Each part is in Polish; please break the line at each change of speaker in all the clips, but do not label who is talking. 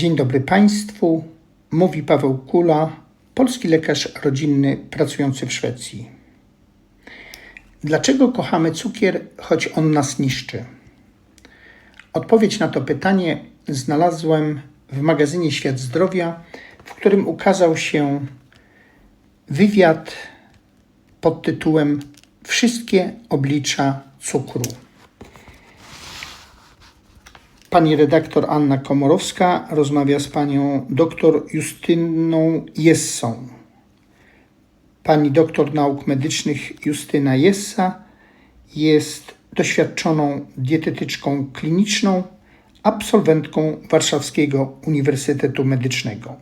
Dzień dobry Państwu. Mówi Paweł Kula, polski lekarz rodzinny pracujący w Szwecji. Dlaczego kochamy cukier, choć on nas niszczy? Odpowiedź na to pytanie znalazłem w magazynie Świat Zdrowia, w którym ukazał się wywiad pod tytułem Wszystkie oblicza cukru. Pani redaktor Anna Komorowska rozmawia z panią doktor Justyną Jessą. Pani doktor nauk medycznych Justyna Jessa jest doświadczoną dietetyczką kliniczną, absolwentką Warszawskiego Uniwersytetu Medycznego.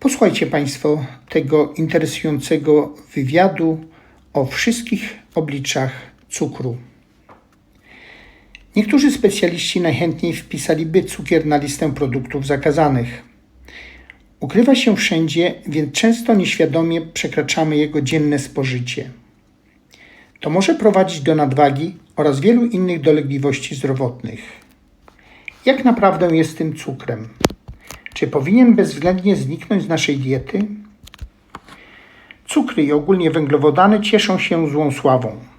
Posłuchajcie Państwo tego interesującego wywiadu o wszystkich obliczach cukru. Niektórzy specjaliści najchętniej wpisaliby cukier na listę produktów zakazanych. Ukrywa się wszędzie, więc często nieświadomie przekraczamy jego dzienne spożycie. To może prowadzić do nadwagi oraz wielu innych dolegliwości zdrowotnych. Jak naprawdę jest tym cukrem? Czy powinien bezwzględnie zniknąć z naszej diety? Cukry i ogólnie węglowodany cieszą się złą sławą.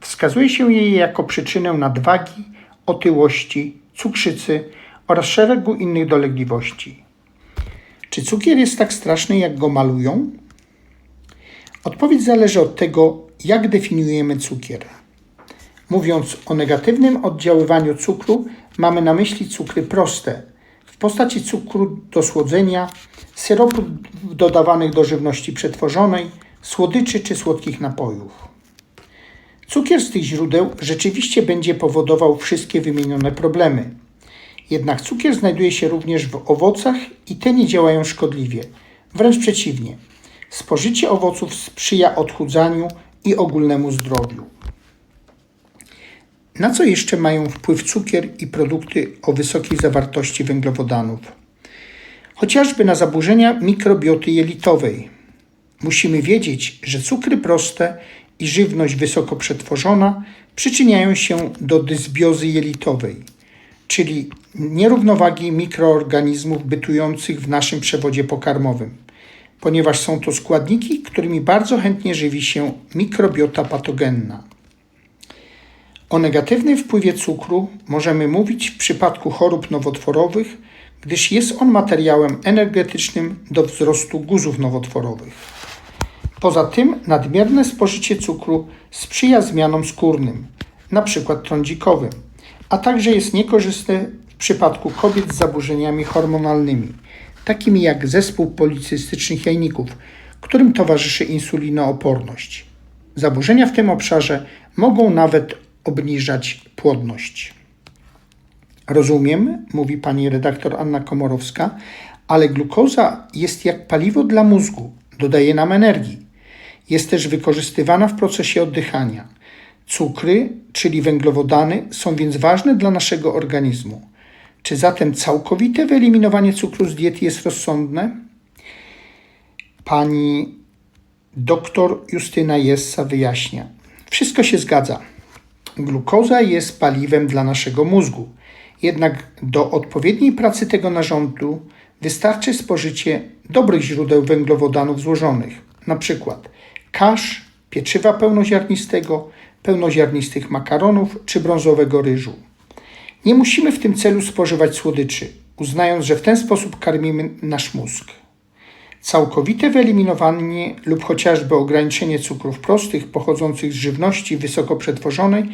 Wskazuje się je jako przyczynę nadwagi, otyłości, cukrzycy oraz szeregu innych dolegliwości. Czy cukier jest tak straszny, jak go malują? Odpowiedź zależy od tego, jak definiujemy cukier. Mówiąc o negatywnym oddziaływaniu cukru, mamy na myśli cukry proste w postaci cukru do słodzenia, syropów dodawanych do żywności przetworzonej, słodyczy czy słodkich napojów. Cukier z tych źródeł rzeczywiście będzie powodował wszystkie wymienione problemy. Jednak cukier znajduje się również w owocach i te nie działają szkodliwie. Wręcz przeciwnie. Spożycie owoców sprzyja odchudzaniu i ogólnemu zdrowiu. Na co jeszcze mają wpływ cukier i produkty o wysokiej zawartości węglowodanów? Chociażby na zaburzenia mikrobioty jelitowej. Musimy wiedzieć, że cukry proste i żywność wysoko przetworzona przyczyniają się do dysbiozy jelitowej, czyli nierównowagi mikroorganizmów bytujących w naszym przewodzie pokarmowym, ponieważ są to składniki, którymi bardzo chętnie żywi się mikrobiota patogenna. O negatywnym wpływie cukru możemy mówić w przypadku chorób nowotworowych, gdyż jest on materiałem energetycznym do wzrostu guzów nowotworowych. Poza tym nadmierne spożycie cukru sprzyja zmianom skórnym, np. trądzikowym, a także jest niekorzystne w przypadku kobiet z zaburzeniami hormonalnymi, takimi jak zespół policystycznych jajników, którym towarzyszy insulinooporność. Zaburzenia w tym obszarze mogą nawet obniżać płodność. Rozumiem, mówi pani redaktor Anna Komorowska, ale glukoza jest jak paliwo dla mózgu, dodaje nam energii. Jest też wykorzystywana w procesie oddychania. Cukry, czyli węglowodany, są więc ważne dla naszego organizmu. Czy zatem całkowite wyeliminowanie cukru z diety jest rozsądne? Pani doktor Justyna Jessa wyjaśnia. Wszystko się zgadza. Glukoza jest paliwem dla naszego mózgu. Jednak do odpowiedniej pracy tego narządu wystarczy spożycie dobrych źródeł węglowodanów złożonych, na przykład kasz, pieczywa pełnoziarnistego, pełnoziarnistych makaronów czy brązowego ryżu. Nie musimy w tym celu spożywać słodyczy, uznając, że w ten sposób karmimy nasz mózg. Całkowite wyeliminowanie lub chociażby ograniczenie cukrów prostych pochodzących z żywności wysoko przetworzonej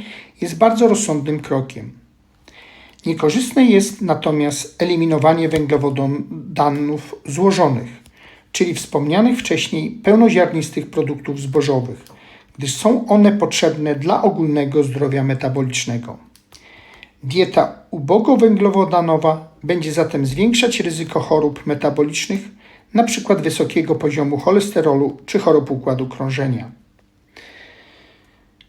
jest bardzo rozsądnym krokiem. Niekorzystne jest natomiast eliminowanie węglowodanów złożonych, czyli wspomnianych wcześniej pełnoziarnistych produktów zbożowych, gdyż są one potrzebne dla ogólnego zdrowia metabolicznego. Dieta ubogowęglowodanowa będzie zatem zwiększać ryzyko chorób metabolicznych, np. wysokiego poziomu cholesterolu czy chorób układu krążenia.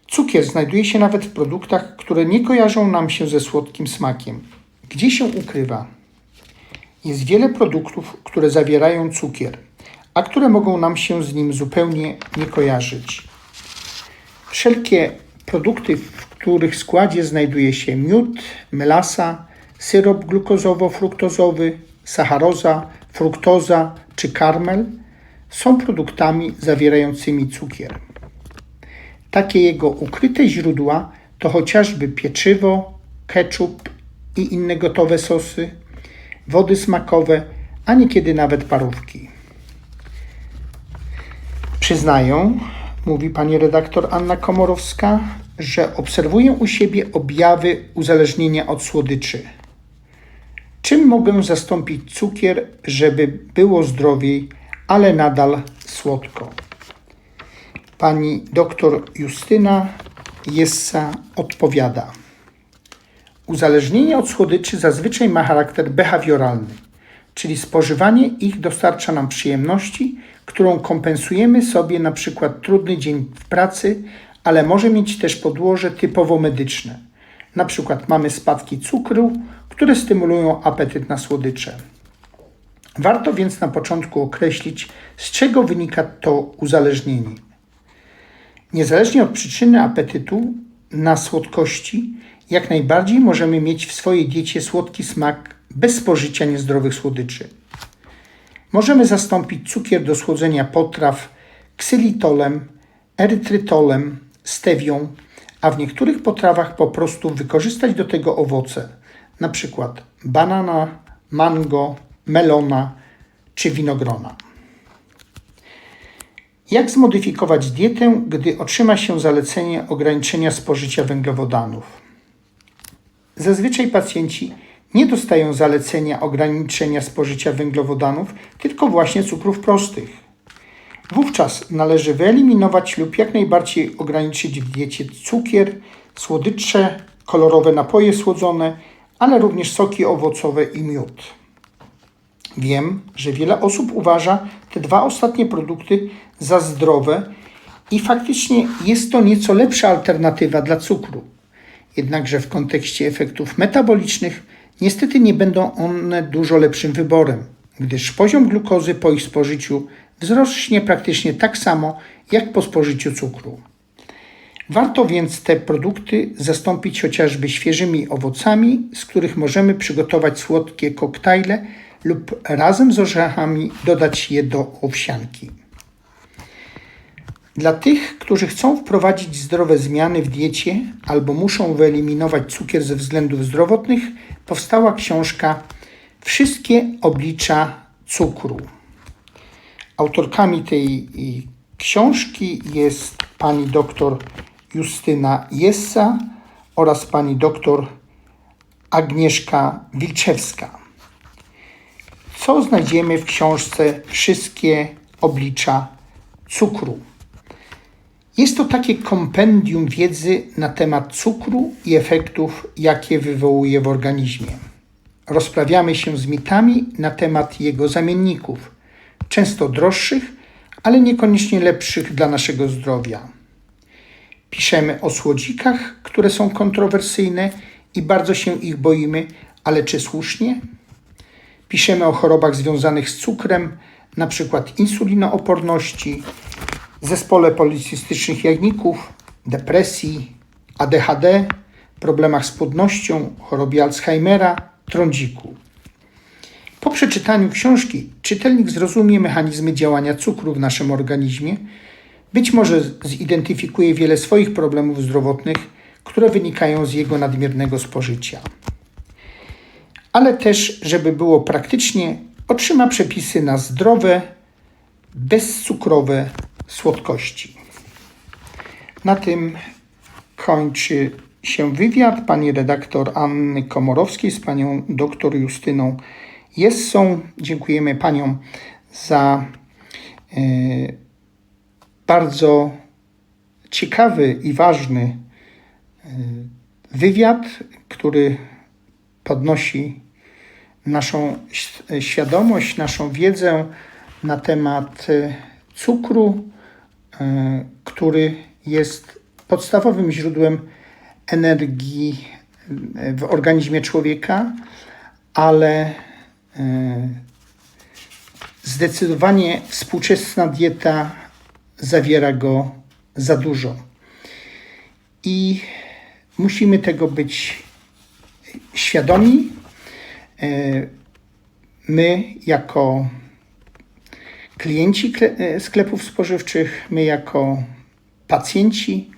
Cukier znajduje się nawet w produktach, które nie kojarzą nam się ze słodkim smakiem. Gdzie się ukrywa? Jest wiele produktów, które zawierają cukier, a które mogą nam się z nim zupełnie nie kojarzyć. Wszelkie produkty, w których składzie znajduje się miód, melasa, syrop glukozowo-fruktozowy, sacharoza, fruktoza czy karmel są produktami zawierającymi cukier. Takie jego ukryte źródła to chociażby pieczywo, ketchup i inne gotowe sosy, wody smakowe, a niekiedy nawet parówki. Przyznaję, mówi pani redaktor Anna Komorowska, że obserwuję u siebie objawy uzależnienia od słodyczy. Czym mogę zastąpić cukier, żeby było zdrowiej, ale nadal słodko? Pani doktor Justyna Jessa odpowiada. Uzależnienie od słodyczy zazwyczaj ma charakter behawioralny, czyli spożywanie ich dostarcza nam przyjemności, którą kompensujemy sobie na przykład trudny dzień w pracy, ale może mieć też podłoże typowo medyczne. Na przykład mamy spadki cukru, które stymulują apetyt na słodycze. Warto więc na początku określić, z czego wynika to uzależnienie. Niezależnie od przyczyny apetytu na słodkości, jak najbardziej możemy mieć w swojej diecie słodki smak bez spożycia niezdrowych słodyczy. Możemy zastąpić cukier do słodzenia potraw ksylitolem, erytrytolem, stewią, a w niektórych potrawach po prostu wykorzystać do tego owoce, przykład banana, mango, melona czy winogrona. Jak zmodyfikować dietę, gdy otrzyma się zalecenie ograniczenia spożycia węglowodanów? Zazwyczaj pacjenci nie dostają zalecenia ograniczenia spożycia węglowodanów, tylko właśnie cukrów prostych. Wówczas należy wyeliminować lub jak najbardziej ograniczyć w diecie cukier, słodycze, kolorowe napoje słodzone, ale również soki owocowe i miód. Wiem, że wiele osób uważa te dwa ostatnie produkty za zdrowe i faktycznie jest to nieco lepsza alternatywa dla cukru. Jednakże w kontekście efektów metabolicznych niestety nie będą one dużo lepszym wyborem, gdyż poziom glukozy po ich spożyciu wzrośnie praktycznie tak samo jak po spożyciu cukru. Warto więc te produkty zastąpić chociażby świeżymi owocami, z których możemy przygotować słodkie koktajle lub razem z orzechami dodać je do owsianki. Dla tych, którzy chcą wprowadzić zdrowe zmiany w diecie albo muszą wyeliminować cukier ze względów zdrowotnych, powstała książka Wszystkie oblicza cukru. Autorkami tej książki jest pani doktor Justyna Jessa oraz pani doktor Agnieszka Wilczewska. Co znajdziemy w książce Wszystkie oblicza cukru? Jest to takie kompendium wiedzy na temat cukru i efektów, jakie wywołuje w organizmie. Rozprawiamy się z mitami na temat jego zamienników, często droższych, ale niekoniecznie lepszych dla naszego zdrowia. Piszemy o słodzikach, które są kontrowersyjne i bardzo się ich boimy, ale czy słusznie? Piszemy o chorobach związanych z cukrem, np. insulinooporności, zespole policystycznych jajników, depresji, ADHD, problemach z płodnością, chorobie Alzheimera, trądziku. Po przeczytaniu książki czytelnik zrozumie mechanizmy działania cukru w naszym organizmie, być może zidentyfikuje wiele swoich problemów zdrowotnych, które wynikają z jego nadmiernego spożycia. Ale też, żeby było praktycznie, otrzyma przepisy na zdrowe, bezcukrowe słodkości. Na tym kończy się wywiad pani redaktor Anny Komorowskiej z panią doktor Justyną Jessą. Dziękujemy paniom za e, bardzo ciekawy i ważny e, wywiad, który podnosi naszą świadomość, naszą wiedzę na temat e, cukru, E, który jest podstawowym źródłem energii e, w organizmie człowieka, ale e, zdecydowanie współczesna dieta zawiera go za dużo. I musimy tego być świadomi, My, jako klienci e, sklepów spożywczych, my, jako pacjenci,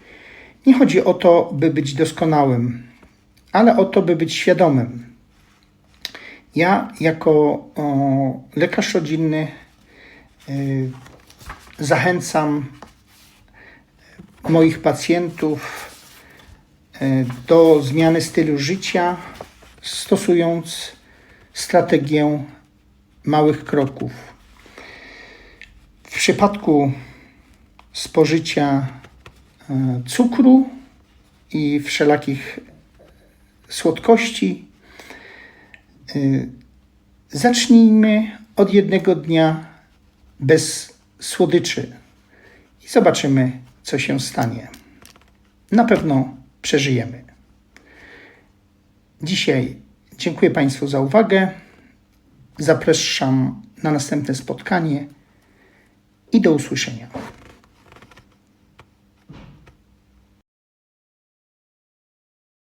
nie chodzi o to, by być doskonałym, ale o to, by być świadomym. Ja, jako o, lekarz rodzinny, y, zachęcam moich pacjentów y, do zmiany stylu życia, stosując strategię małych kroków. W przypadku spożycia y, cukru i wszelakich słodkości, y, zacznijmy od jednego dnia bez słodyczy i zobaczymy, co się stanie. Na pewno przeżyjemy. Dzisiaj dziękuję Państwu za uwagę. Zapraszam na następne spotkanie i do usłyszenia.